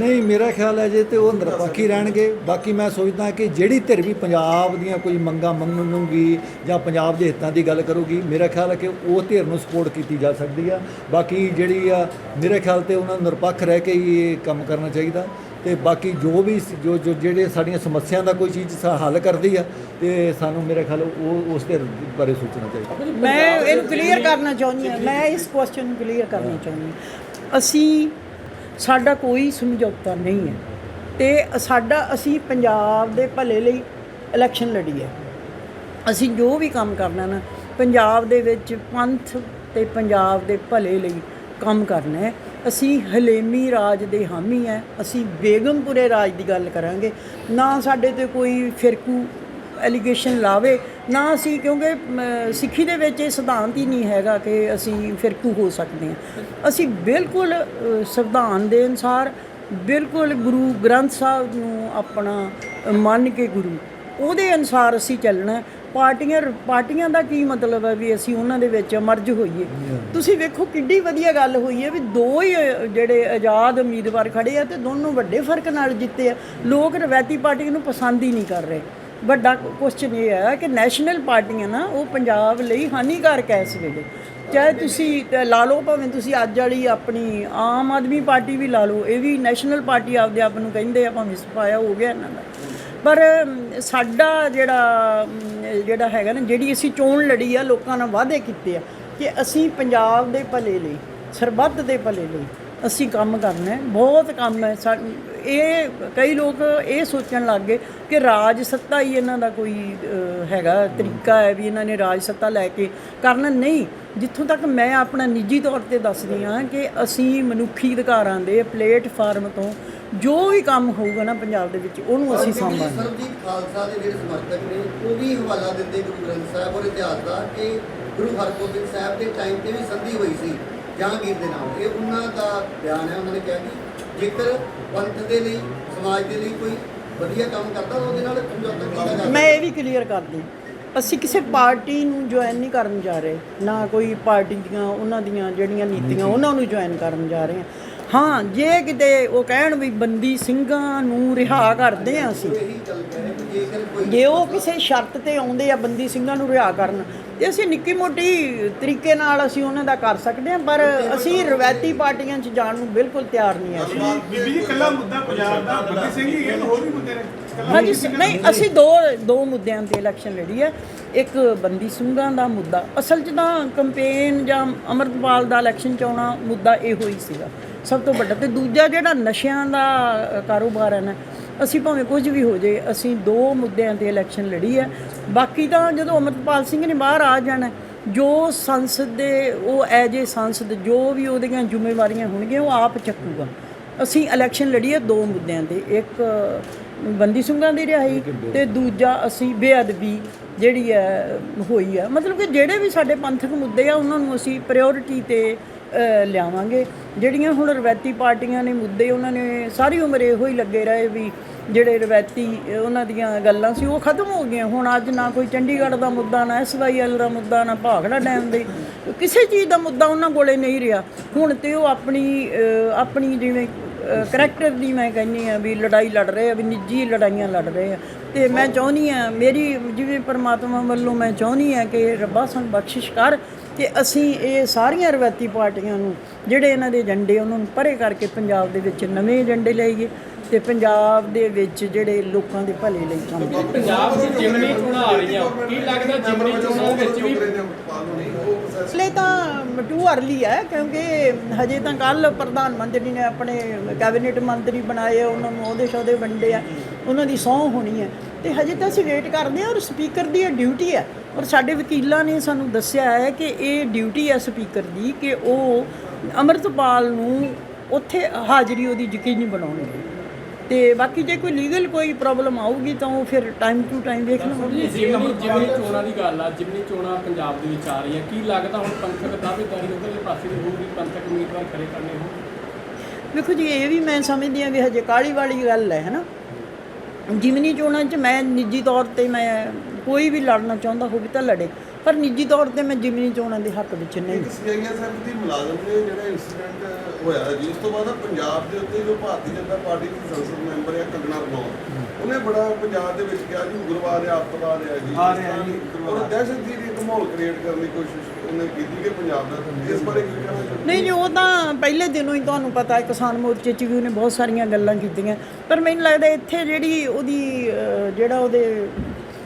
ਨਹੀਂ, ਮੇਰਾ ਖਿਆਲ ਹੈ ਜੇ ਤੇ ਉਹ ਨਿਰਪੱਖੀ ਰਹਿਣਗੇ। ਬਾਕੀ ਮੈਂ ਸੋਚਦਾ ਕਿ ਜਿਹੜੀ ਧਿਰ ਵੀ ਪੰਜਾਬ ਦੀਆਂ ਕੋਈ ਮੰਗਾਂ ਮੰਗੂਗੀ ਜਾਂ ਪੰਜਾਬ ਦੇ ਹਿੱਤਾਂ ਦੀ ਗੱਲ ਕਰੂਗੀ, ਮੇਰਾ ਖਿਆਲ ਹੈ ਕਿ ਉਹ ਧਿਰ ਨੂੰ ਸਪੋਰਟ ਕੀਤੀ ਜਾ ਸਕਦੀ ਆ। ਬਾਕੀ ਜਿਹੜੀ ਆ, ਮੇਰੇ ਖਿਆਲ ਤੇ ਉਹਨਾਂ ਨੂੰ ਨਿਰਪੱਖ ਰਹਿ ਕੇ ਹੀ ਇਹ ਕੰਮ ਕਰਨਾ ਚਾਹੀਦਾ। ਤੇ ਬਾਕੀ ਜੋ ਵੀ ਜੋ ਜੋ ਜਿਹੜੇ ਸਾਡੀਆਂ ਸਮੱਸਿਆ ਦਾ ਕੋਈ ਚੀਜ਼ ਹੱਲ ਕਰਦੀ ਆ, ਤੇ ਸਾਨੂੰ ਮੇਰੇ ਖਿਆਲ ਉਹ ਉਸ ਧਿਰ ਬਾਰੇ ਸੋਚਣਾ ਚਾਹੀਦਾ। ਮੈਂ ਇਹਨੂੰ ਕਲੀਅਰ ਕਰਨਾ ਚਾਹੁੰਦੀ ਹਾਂ। ਮੈਂ ਇਸ ਕੁਐਸਚਨ ਨੂੰ ਕਲੀਅਰ ਕਰਨਾ ਚਾਹੁੰਦੀ ਹਾਂ। ਅਸੀਂ ਸਾਡਾ ਕੋਈ ਸਮਝੌਤਾ ਨਹੀਂ ਹੈ। ਤੇ ਸਾਡਾ, ਅਸੀਂ ਪੰਜਾਬ ਦੇ ਭਲੇ ਲਈ ਇਲੈਕਸ਼ਨ ਲੜੀ ਹੈ। ਅਸੀਂ ਜੋ ਵੀ ਕੰਮ ਕਰਨਾ ਨਾ, ਪੰਜਾਬ ਦੇ ਵਿੱਚ ਪੰਥ ਤੇ ਪੰਜਾਬ ਦੇ ਭਲੇ ਲਈ ਕੰਮ ਕਰਨਾ ਹੈ। ਅਸੀਂ ਹਲੇਮੀ ਰਾਜ ਦੇ ਹਾਮੀ ਹੈ। ਅਸੀਂ ਬੇਗਮਪੁਰੇ ਰਾਜ ਦੀ ਗੱਲ ਕਰਾਂਗੇ। ਨਾ ਸਾਡੇ ਤੇ ਕੋਈ ਫਿਰਕੂ ਐਲੀਗੇਸ਼ਨ ਲਾਵੇ, ਨਾ ਅਸੀਂ ਕਿਉਂਕਿ ਸਿੱਖੀ ਦੇ ਵਿੱਚ ਇਹ ਸਿਧਾਂਤ ਹੀ ਨਹੀਂ ਹੈਗਾ ਕਿ ਅਸੀਂ ਫਿਰਕੂ ਹੋ ਸਕਦੇ ਹਾਂ। ਅਸੀਂ ਬਿਲਕੁਲ ਸੰਵਿਧਾਨ ਦੇ ਅਨੁਸਾਰ ਬਿਲਕੁਲ ਗੁਰੂ ਗ੍ਰੰਥ ਸਾਹਿਬ ਨੂੰ ਆਪਣਾ ਮੰਨ ਕੇ ਗੁਰੂ, ਉਹਦੇ ਅਨੁਸਾਰ ਅਸੀਂ ਚੱਲਣਾ ਪਾਰਟੀਆਂ ਪਾਰਟੀਆਂ ਦਾ ਕੀ ਮਤਲਬ ਹੈ ਵੀ ਅਸੀਂ ਉਹਨਾਂ ਦੇ ਵਿੱਚ ਮਰਜ ਹੋਈਏ? ਤੁਸੀਂ ਵੇਖੋ ਕਿੱਡੀ ਵਧੀਆ ਗੱਲ ਹੋਈ ਹੈ ਵੀ ਦੋ ਹੀ ਜਿਹੜੇ ਆਜ਼ਾਦ ਉਮੀਦਵਾਰ ਖੜੇ ਆ ਤੇ ਦੋਨੋਂ ਵੱਡੇ ਫ਼ਰਕ ਨਾਲ ਜਿੱਤੇ ਆ। ਲੋਕ ਰਵਾਇਤੀ ਪਾਰਟੀ ਨੂੰ ਪਸੰਦ ਹੀ ਨਹੀਂ ਕਰ ਰਹੇ। ਵੱਡਾ ਕੁਐਸਚਨ ਇਹ ਹੈ ਕਿ ਨੈਸ਼ਨਲ ਪਾਰਟੀਆਂ ਨਾ, ਉਹ ਪੰਜਾਬ ਲਈ ਹਾਨੀਕਾਰਕ ਹੈ ਇਸ ਵੇਲੇ। ਚਾਹੇ ਤੁਸੀਂ ਲਾ ਲਓ ਭਾਵੇਂ ਤੁਸੀਂ ਅੱਜ ਵਾਲੀ ਆਪਣੀ ਆਮ ਆਦਮੀ ਪਾਰਟੀ ਵੀ ਲਾ ਲਓ, ਇਹ ਵੀ ਨੈਸ਼ਨਲ ਪਾਰਟੀ ਆਪਦੇ ਆਪ ਨੂੰ ਕਹਿੰਦੇ ਆ, ਭਾਵੇਂ ਸਫਾਇਆ ਹੋ ਗਿਆ ਇਹਨਾਂ ਦਾ। ਪਰ ਸਾਡਾ ਜਿਹੜਾ ਜਿਹੜਾ ਹੈਗਾ ਨਾ, ਜਿਹੜੀ ਅਸੀਂ ਚੋਣ ਲੜੀ ਆ, ਲੋਕਾਂ ਨਾਲ ਵਾਅਦੇ ਕੀਤੇ ਆ ਕਿ ਅਸੀਂ ਪੰਜਾਬ ਦੇ ਭਲੇ ਲਈ, ਸਰਬੱਤ ਦੇ ਭਲੇ ਲਈ ਅਸੀਂ ਕੰਮ ਕਰਨਾ ਹੈ ਬਹੁਤ ਕੰਮ ਹੈ ਇਹ ਕਈ ਲੋਕ ਇਹ ਸੋਚਣ ਲੱਗ ਗਏ ਕਿ ਰਾਜ ਸੱਤਾ ਹੀ ਇਹਨਾਂ ਦਾ ਕੋਈ ਹੈਗਾ ਤਰੀਕਾ ਹੈ ਵੀ ਇਹਨਾਂ ਨੇ ਰਾਜ ਸੱਤਾ ਲੈ ਕੇ ਕਰਨਾ। ਨਹੀਂ ਜਿੱਥੋਂ ਤੱਕ ਮੈਂ ਆਪਣਾ ਨਿੱਜੀ ਤੌਰ ਤੇ ਦੱਸਦੀ ਹਾਂ ਕਿ ਅਸੀਂ ਮਨੁੱਖੀ ਅਧਿਕਾਰਾਂ ਦੇ ਪਲੇਟਫਾਰਮ ਤੋਂ ਜੋ ਵੀ ਕੰਮ ਹੋਊਗਾ ਨਾ ਪੰਜਾਬ ਦੇ ਵਿੱਚ ਉਹਨੂੰ ਅਸੀਂ ਸਾਂਭਾਂਗੇ। ਸਰਬਜੀਤ ਖਾਲਸਾ ਦੇ ਜਿਹੜੇ ਸਮਰਥਕ ਨੇ ਉਹ ਵੀ ਹਵਾਲਾ ਦਿੰਦੇ ਗੁਰੂ ਗ੍ਰੰਥ ਸਾਹਿਬ ਔਰ ਇਤਿਹਾਸ ਦਾ ਕਿ ਗੁਰੂ ਹਰਗੋਬਿੰਦ ਸਾਹਿਬ ਦੇ ਟਾਈਮ ਤੇ ਵੀ ਸੰਧੀ ਹੋਈ ਸੀ। ਜਹਾਂਗੀਰ ਦੇ ਨਾਲ। ਇਹ ਉਹਨਾਂ ਦਾ ਬਿਆਨ ਹੈ ਉਹਨਾਂ ਨੇ ਕਿਹਾ ਕਿ ਜੇਕਰ ਪੰਥ ਦੇ ਲਈ ਸਮਾਜ ਦੇ ਲਈ ਕੋਈ ਵਧੀਆ ਕੰਮ ਕਰਦਾ ਉਹਦੇ ਨਾਲ ਸਮਝੌਤਾ ਕੀਤਾ ਜਾ ਮੈਂ ਇਹ ਵੀ ਕਲੀਅਰ ਕਰਦੀ। ਅਸੀਂ ਕਿਸੇ ਪਾਰਟੀ ਨੂੰ ਜੁਆਇਨ ਨਹੀਂ ਕਰਨ ਜਾ ਰਹੇ। ਨਾ ਕੋਈ ਪਾਰਟੀ ਦੀਆਂ ਉਹਨਾਂ ਦੀਆਂ ਜਿਹੜੀਆਂ ਨੀਤੀਆਂ ਉਹਨਾਂ ਨੂੰ ਜੁਆਇਨ ਕਰਨ ਜਾ ਰਹੇ ਹਾਂ। ਹਾਂ ਜੇ ਕਿਤੇ ਉਹ ਕਹਿਣ ਵੀ ਬੰਦੀ ਸਿੰਘਾਂ ਨੂੰ ਰਿਹਾ ਕਰਦੇ ਆ ਅਸੀਂ ਜੇ ਉਹ ਕਿਸੇ ਸ਼ਰਤ ਤੇ ਆਉਂਦੇ ਆ ਬੰਦੀ ਸਿੰਘਾਂ ਨੂੰ ਰਿਹਾ ਕਰਨ ਤੇ ਅਸੀਂ ਨਿੱਕੀ ਮੋਟੀ ਤਰੀਕੇ ਨਾਲ ਅਸੀਂ ਉਹਨਾਂ ਦਾ ਕਰ ਸਕਦੇ ਹਾਂ ਪਰ ਅਸੀਂ ਰਵਾਇਤੀ ਪਾਰਟੀਆਂ 'ਚ ਜਾਣ ਨੂੰ ਬਿਲਕੁਲ ਤਿਆਰ ਨਹੀਂ ਅਸੀਂ ਬੀਬੀ ਜੀ ਕੱਲਾ ਮੁੱਦਾ ਪੰਜਾਬ ਦਾ ਬੰਦੀ ਸਿੰਘ ਹੀ ਹੈ ਹੋਰ ਵੀ ਮੁੱਦੇ ਨੇ? ਹਾਂਜੀ ਨਹੀਂ ਅਸੀਂ ਦੋ ਦੋ ਮੁੱਦਿਆਂ ਤੇ ਇਲੈਕਸ਼ਨ ਲੜੀ ਹੈ। ਇੱਕ ਬੰਦੀ ਸਿੰਘਾਂ ਦਾ ਮੁੱਦਾ। ਅਸਲ 'ਚ ਤਾਂ ਕੰਪੇਨ ਜਾਂ ਅਮਰਤਪਾਲ ਦਾ ਇਲੈਕਸ਼ਨ ਚ ਆਉਣਾ ਮੁੱਦਾ ਇਹੋ ਹੀ ਸੀਗਾ। ਸਭ ਤੋਂ ਵੱਡਾ। ਤੇ ਦੂਜਾ ਜਿਹੜਾ ਨਸ਼ਿਆਂ ਦਾ ਕਾਰੋਬਾਰ ਹੈ ਨਾ ਅਸੀਂ ਭਾਵੇਂ ਕੁਝ ਵੀ ਹੋ ਜੇ ਅਸੀਂ ਦੋ ਮੁੱਦਿਆਂ ਤੇ ਇਲੈਕਸ਼ਨ ਲੜੀ ਹੈ। ਬਾਕੀ ਤਾਂ ਜਦੋਂ ਅਮਰਤਪਾਲ ਸਿੰਘ ਨੇ ਬਾਹਰ ਆ ਜਾਣਾ, ਜੋ ਸੰਸਦ ਦੇ, ਉਹ ਐਜ ਏ ਸੰਸਦ ਜੋ ਵੀ ਉਹਦੀਆਂ ਜ਼ਿੰਮੇਵਾਰੀਆਂ ਹੋਣਗੀਆਂ, ਉਹ ਆਪ ਚੱਕੂਗਾ। ਅਸੀਂ ਇਲੈਕਸ਼ਨ ਲੜੀ ਹੈ ਦੋ ਮੁੱਦਿਆਂ ਤੇ, ਇੱਕ ਬੰਦੀ ਸਿੰਘਾਂ ਦੀ ਰਿਹਾਈ ਤੇ ਦੂਜਾ ਅਸੀਂ ਬੇਅਦਬੀ ਜਿਹੜੀ ਹੈ, ਹੋਈ ਆ ਮਤਲਬ ਕਿ ਜਿਹੜੇ ਵੀ ਸਾਡੇ ਪੰਥਕ ਮੁੱਦੇ ਆ, ਉਹਨਾਂ ਨੂੰ ਅਸੀਂ ਪ੍ਰਾਇੋਰਟੀ ਤੇ ਲਿਆਵਾਂਗੇ। ਜਿਹੜੀਆਂ ਹੁਣ ਰਵਾਇਤੀ ਪਾਰਟੀਆਂ ਨੇ ਮੁੱਦੇ, ਉਹਨਾਂ ਨੇ ਸਾਰੀ ਉਮਰ ਇਹੋ ਹੀ ਲੱਗੇ ਰਹੇ ਵੀ ਜਿਹੜੇ ਰਵਾਇਤੀ ਉਹਨਾਂ ਦੀਆਂ ਗੱਲਾਂ ਸੀ, ਉਹ ਖਤਮ ਹੋ ਗਈਆਂ। ਹੁਣ ਅੱਜ ਨਾ ਕੋਈ ਚੰਡੀਗੜ੍ਹ ਦਾ ਮੁੱਦਾ, ਨਾ ਐਸਵਾਈਐਲ ਦਾ ਮੁੱਦਾ, ਨਾ ਭਾਖੜਾ ਡੈਮ ਦੇ। ਕਿਸੇ ਚੀਜ਼ ਦਾ ਮੁੱਦਾ ਉਹਨਾਂ ਕੋਲੇ ਨਹੀਂ ਰਿਹਾ। ਹੁਣ ਤੇ ਉਹ ਆਪਣੀ ਆਪਣੀ ਜਿਵੇਂ ਕਰੈਕਟਰ ਦੀ ਮੈਂ ਕਹਿੰਦੀ ਆ ਵੀ ਲੜਾਈ ਲੜ ਰਹੇ ਆ, ਵੀ ਨਿੱਜੀ ਲੜਾਈਆਂ ਲੜ ਰਹੇ ਆ। ਤੇ ਮੈਂ ਚਾਹੁੰਦੀ ਆ ਮੇਰੀ ਜਿਵੇਂ ਪਰਮਾਤਮਾ ਵੱਲੋਂ ਮੈਂ ਚਾਹੁੰਦੀ ਆ ਕਿ ਰੱਬਾ ਸਾਨੂੰ ਬਖਸ਼ਿਸ਼ ਕਰ ਕਿ ਅਸੀਂ ਇਹ ਸਾਰੀਆਂ ਰਵਾਇਤੀ ਪਾਰਟੀਆਂ ਨੂੰ, ਜਿਹੜੇ ਇਹਨਾਂ ਦੇ ਏਜੰਡੇ ਉਹਨਾਂ ਨੂੰ ਪਰੇ ਕਰਕੇ ਪੰਜਾਬ ਦੇ ਵਿੱਚ ਨਵੇਂ ਏਜੰਡੇ ਲਿਆਈਏ ਤੇ ਪੰਜਾਬ ਦੇ ਵਿੱਚ ਜਿਹੜੇ ਲੋਕਾਂ ਦੇ ਭਲੇ ਲਈ ਕੰਮ ਕਰੀਏ ਪੰਜਾਬ ਦੀ ਜਿਮਨੀ ਚੋਣਾਂ ਆ ਰਹੀਆਂ। ਕੀ ਲੱਗਦਾ ਜਿਮਨੀ ਚੋਣਾਂ ਵਿੱਚ ਵੀ ਹਲੇ ਤਾਂ ਟੂ ਅਰਲੀ ਹੈ ਕਿਉਂਕਿ ਹਜੇ ਤਾਂ ਕੱਲ ਪ੍ਰਧਾਨ ਮੰਤਰੀ ਨੇ ਆਪਣੇ ਕੈਬਨਿਟ ਮੰਤਰੀ ਬਣਾਏ ਉਹਨਾਂ ਨੂੰ ਉਹਦੇ ਸਹੁਦੇ ਵੰਡੇ ਆ ਉਹਨਾਂ ਦੀ ਸਹੁੰ ਹੋਣੀ ਹੈ। ਤੇ ਹਜੇ ਤਾਂ ਅਸੀਂ ਵੇਟ ਕਰਦੇ ਹਾਂ ਔਰ ਸਪੀਕਰ ਦੀ ਇਹ ਡਿਊਟੀ ਹੈ। ਔਰ ਸਾਡੇ ਵਕੀਲਾਂ ਨੇ ਸਾਨੂੰ ਦੱਸਿਆ ਹੈ ਕਿ ਇਹ ਡਿਊਟੀ ਹੈ ਸਪੀਕਰ ਦੀ ਕਿ ਉਹ ਅਮਰਤਪਾਲ ਨੂੰ ਉੱਥੇ ਹਾਜ਼ਰੀ ਉਹਦੀ ਯਕੀਨੀ ਬਣਾਉਣਗੇ ਤੇ ਬਾਕੀ ਜੇ ਕੋਈ ਲੀਗਲ ਕੋਈ ਪ੍ਰੋਬਲਮ ਆਊਗੀ ਤਾਂ ਉਹ ਫਿਰ ਟਾਈਮ ਟੂ ਟਾਈਮ ਵੇਖ ਲਵਾਂਗੇ। ਜਿਮਨੀ ਜਿਮਨੀ ਚੋਣਾਂ ਦੀ ਗੱਲ ਆ ਜਿਮਨੀ ਚੋਣਾਂ ਪੰਜਾਬ ਦੇ ਵਿੱਚ ਆ ਰਹੀਆਂ ਕੀ ਲੱਗਦਾ ਹੁਣ ਪੰਥਕ ਦਾਅਵੇਦਾਰੀ ਉਧਰਲੇ ਪਾਸੇ ਦੀ ਹੋਊਗੀ ਪੰਥਕ ਉਮੀਦਵਾਰ ਖੜੇ ਕਰਨੇ ਹੋਣ? ਵੇਖੋ ਜੀ ਇਹ ਵੀ ਮੈਂ ਸਮਝਦੀ ਹਾਂ ਵੀ ਹਜੇ ਕਾਲੀ ਵਾਲੀ ਗੱਲ ਹੈ ਹਨਾ? ਜਿਮਨੀ ਚੋਣਾਂ 'ਚ ਮੈਂ ਨਿੱਜੀ ਤੌਰ ਤੇ ਮੈਂ ਕੋਈ ਵੀ ਲੜਨਾ ਚਾਹੁੰਦਾ ਹੋਵੇ ਤਾਂ ਲੜੇ। ਪਰ ਨਿੱਜੀ ਤੌਰ ਤੇ ਮੈਂ ਜਿਮਨੀ ਚੋਣਾਂ ਦੇ ਹੱਕ ਵਿੱਚ ਨਹੀਂ। ਇੱਕ ਸੀਆਈਐਸਐਫ ਦੀ ਮੁਲਾਜ਼ਮ ਨੇ ਜਿਹੜਾ ਇਨਸੀਡੈਂਟ ਹੋਇਆ ਜੀ ਉਸ ਤੋਂ ਬਾਅਦ ਪੰਜਾਬ ਦੇ ਉੱਤੇ ਜੋ ਭਾਰਤੀ ਜਨਤਾ ਪਾਰਟੀ ਦੀ ਸੰਸਦ ਮੈਂਬਰ ਹੈ ਕੰਗਣਾ ਰਣੌਤ ਉਹਨੇ ਬੜਾ ਪੰਜਾਬ ਦੇ ਵਿੱਚ ਕਿਹਾ ਜੀ ਉਗਰਵਾਦ ਆ ਆਤੰਕਵਾਦ ਆ ਜੀ ਆ ਰਿਹਾ ਜੀ, ਔਰ ਦਹਿਸ਼ਤ ਦੀ ਇੱਕ ਮਾਹੌਲ ਕ੍ਰੀਏਟ ਕਰਨ ਦੀ ਕੋਸ਼ਿਸ਼ ਉਹਨੇ ਕੀਤੀ ਕਿ ਪੰਜਾਬ ਦਾ ਇਸ ਬਾਰੇ ਕੀ ਕਹਿਣਾ ਚਾਹੁੰਦੇ? ਨਹੀਂ ਜੀ ਉਹ ਤਾਂ ਪਹਿਲੇ ਦਿਨੋਂ ਹੀ ਤੁਹਾਨੂੰ ਪਤਾ ਹੈ ਕਿਸਾਨ ਮੋਰਚੇ 'ਚ ਵੀ ਉਹਨੇ ਬਹੁਤ ਸਾਰੀਆਂ ਗੱਲਾਂ ਕੀਤੀਆਂ। ਪਰ ਮੈਨੂੰ ਲੱਗਦਾ ਇੱਥੇ ਜਿਹੜੀ ਉਹਦੀ ਜਿਹੜਾ ਉਹਦੇ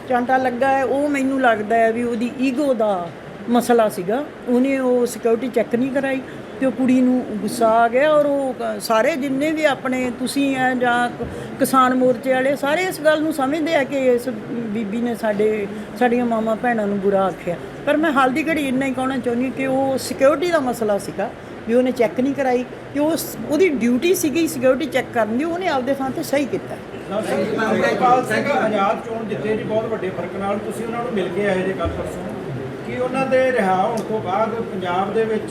ਚਾਂਟਾ ਲੱਗਾ ਹੈ, ਉਹ ਮੈਨੂੰ ਲੱਗਦਾ ਹੈ ਵੀ ਉਹਦੀ ਈਗੋ ਦਾ ਮਸਲਾ ਸੀਗਾ। ਉਹਨੇ ਉਹ ਸਿਕਿਉਰਿਟੀ ਚੈੱਕ ਨਹੀਂ ਕਰਾਈ ਤੇ ਉਹ ਕੁੜੀ ਨੂੰ ਗੁੱਸਾ ਆ ਗਿਆ ਔਰ ਉਹ ਸਾਰੇ ਜਿੰਨੇ ਵੀ ਆਪਣੇ ਤੁਸੀਂ ਆ ਜਾਂ ਕਿਸਾਨ ਮੋਰਚੇ ਵਾਲੇ ਸਾਰੇ ਇਸ ਗੱਲ ਨੂੰ ਸਮਝਦੇ ਆ ਕਿ ਇਸ ਬੀਬੀ ਨੇ ਸਾਡੇ, ਸਾਡੀਆਂ ਮਾਮਾ ਭੈਣਾਂ ਨੂੰ ਬੁਰਾ ਆਖਿਆ। ਪਰ ਮੈਂ ਹਾਲ ਦੀ ਘੜੀ ਇੰਨਾ ਹੀ ਕਹਿਣਾ ਚਾਹੁੰਦੀ ਕਿ ਉਹ ਸਿਕਿਉਰਿਟੀ ਦਾ ਮਸਲਾ ਸੀਗਾ ਵੀ ਉਹਨੇ ਚੈੱਕ ਨਹੀਂ ਕਰਾਈ ਕਿ ਉਸ, ਉਹਦੀ ਡਿਊਟੀ ਸੀਗੀ ਸਿਕਿਉਰਿਟੀ ਚੈੱਕ ਕਰਨ ਦੀ, ਉਹਨੇ ਆਪਦੇ ਥਾਂ ਤੇ ਸਹੀ ਕੀਤਾ। ਅੰਮ੍ਰਿਤਪਾਲ ਸਿੰਘ ਆਜ਼ਾਦ ਚੋਣ ਜਿੱਤੇ ਜੀ, ਬਹੁਤ ਵੱਡੇ ਫ਼ਰਕ ਨਾਲ ਤੁਸੀਂ ਉਹਨਾਂ ਨੂੰ ਮਿਲ ਕੇ ਆਏ ਜੇ ਕੱਲ ਪਰਸੋਂ। ਕਿ ਉਹਨਾਂ ਦੇ ਰਿਹਾ ਹੋਣ ਤੋਂ ਬਾਅਦ ਪੰਜਾਬ ਦੇ ਵਿੱਚ